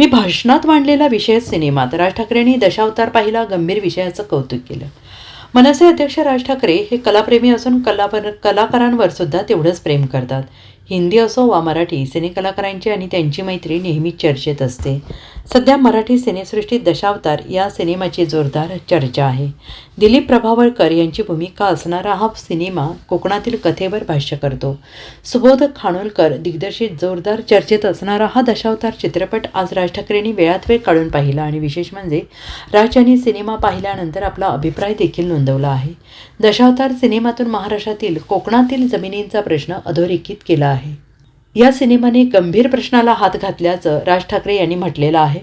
मी भाषणात मांडलेला विषय सिनेमात. राज ठाकरेंनी दशावतार पाहिला गंभीर विषयाचं कौतुक केलं. मनसे अध्यक्ष राज ठाकरे हे कलाप्रेमी असून कलापर कलाकारांवर सुद्धा तेवढंच प्रेम करतात. हिंदी असो वा मराठी सिनेकलाकारांची आणि त्यांची मैत्री नेहमीच चर्चेत असते. सध्या मराठी सिनेसृष्टीत दशावतार या सिनेमाची जोरदार चर्चा आहे. दिलीप प्रभावळकर यांची भूमिका असणारा हा सिनेमा कोकणातील कथेवर भाष्य करतो. सुबोध खानोलकर दिग्दर्शित जोरदार चर्चेत असणारा हा दशावतार चित्रपट आज राज ठाकरेंनी वेळात वेळ काढून पाहिला आणि विशेष म्हणजे राज यांनी सिनेमा पाहिल्यानंतर आपला अभिप्राय देखील नोंदवला आहे. दशावतार सिनेमातून महाराष्ट्रातील कोकणातील जमिनींचा प्रश्न अधोरेखित केला आहे. या सिनेमाने गंभीर प्रश्नाला हात घातल्याचं राज ठाकरे यांनी म्हटलेलं आहे.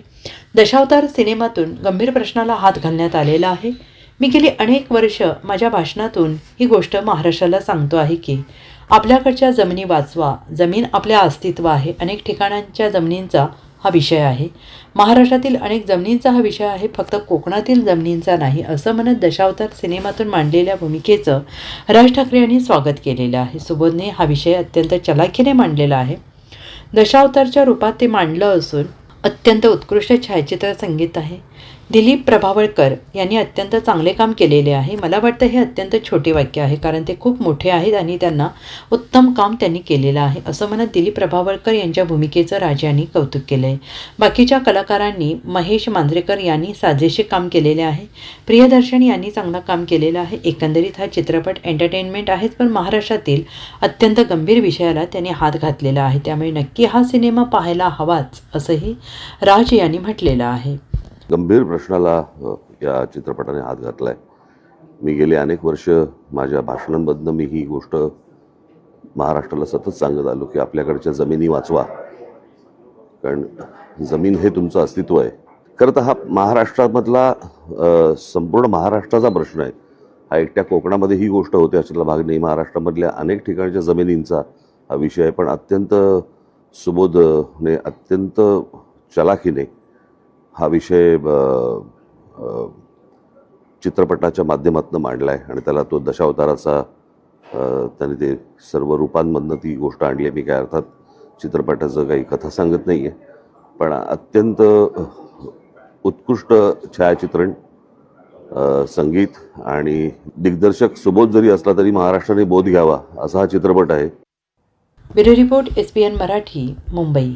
दशावतार सिनेमातून गंभीर प्रश्नाला हात घालण्यात आलेला आहे. मी गेली अनेक वर्ष माझ्या भाषणातून ही गोष्ट महाराष्ट्राला सांगतो आहे की आपल्याकडच्या जमिनी वाचवा. जमीन आपल्या अस्तित्व आहे. अनेक ठिकाणांच्या जमिनींचा हा विषय आहे. महाराष्ट्रातील अनेक जमिनींचा हा विषय आहे. फक्त कोकणातील जमिनींचा नाही असं म्हणत दशावतार सिनेमातून मांडलेल्या भूमिकेचं राज ठाकरे यांनी स्वागत केलेलं आहे. सुबोधने हा विषय अत्यंत चलाखीने मांडलेला आहे. दशावतारच्या रूपात ते मांडलं असून अत्यंत उत्कृष्ट छायाचित्र संगीत आहे. दिलीप प्रभावळकर यांनी अत्यंत चांगले काम केलेले आहे. मला वाटतं हे अत्यंत छोटे वाक्य आहे कारण ते खूप मोठे आहेत आणि त्यांना उत्तम काम त्यांनी केलेलं आहे असं म्हणत दिलीप प्रभावळकर यांच्या भूमिकेचं राजांनी यांनी कौतुक केलं आहे बाकीच्या कलाकारांनी महेश मांजरेकर यांनी साजेसे काम केलेले आहे. प्रियदर्शन यांनी चांगलं काम केलेलं आहे. एकंदरीत हा चित्रपट एंटरटेनमेंट आहेच पण महाराष्ट्रातील अत्यंत गंभीर विषयाला त्यांनी हात घातलेला आहे. त्यामुळे नक्की हा सिनेमा पाहायला हवाच असंही राज यांनी म्हटलेलं आहे. गंभीर प्रश्नाला या चित्रपटाने हात घातला आहे मी गेली अनेक वर्ष माझ्या भाषणांमधनं मी ही गोष्ट महाराष्ट्राला सतत सांगत आलो की आपल्याकडच्या जमिनी वाचवा. कारण जमीन हे तुमचं अस्तित्व आहे. खरं तर हा महाराष्ट्रामधला संपूर्ण महाराष्ट्राचा प्रश्न आहे. हा एकट्या कोकणामध्ये ही गोष्ट होते अशातला भाग नाही महाराष्ट्रामधल्या अनेक ठिकाणच्या जमिनींचा हा विषय आहे. पण अत्यंत सुबोधने अत्यंत चलाखीने हा विषय चित्रपटाच्या माध्यमातून मांडला आहे आणि त्याला तो दशावताराचा त्याने ते सर्व रूपांमधनं ती गोष्ट आणली आहे. मी काय अर्थात चित्रपटाचं काही कथा सांगत नाही आहे पण अत्यंत उत्कृष्ट छायाचित्रण संगीत आणि दिग्दर्शक सुबोध जरी असला तरी महाराष्ट्राने बोध घ्यावा असा हा चित्रपट आहे. Bureau report S P N Marathi Mumbai.